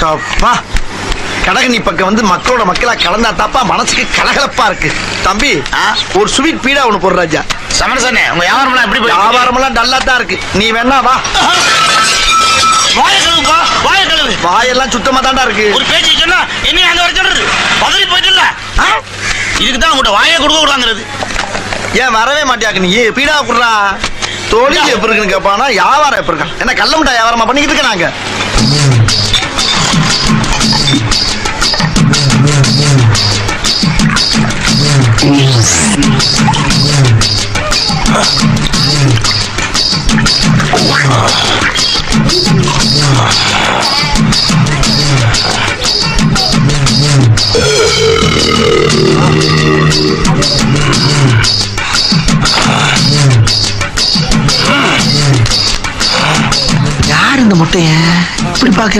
சப்பா. கடகனி பக்கம் வந்து மக்களோட மக்களா கலந்தா தாப்பா மனசுக்கு கலகலப்பா இருக்கு. தம்பி? ஒரு ஸ்வீட் பீடா ஒண்ணு போடுற ராஜா. சமரசனே உங்க வியாபாரம்லாம் எப்படி போயிட்டு இருக்கு? வியாபாரம் எல்லாம் டல்லா தான் இருக்கு. நீ வேணா வா. வாயெல்லாம் சுத்தமா தாண்டா இருக்கு. ஒரு பேச்சு சொன்னா என்ன அங்க வர சொல்றது? பதறி போயிட்டுல இதுக்கு தான் உங்கள்கிட்ட வாயை கொடுக்க கூடாங்கிறது ஏன் வரவே மாட்டியாக்கு நீ? பீடா குடுறா. தொழில் எப்படி இருக்குன்னு கேட்பானா வியாபாரம் எப்படி இருக்கான் என்ன கள்ள முட்டா வியாபாரமா பண்ணிக்கிட்டு இருக்க நாங்க? யார் இந்த முட்டைய? இப்படி பாக்க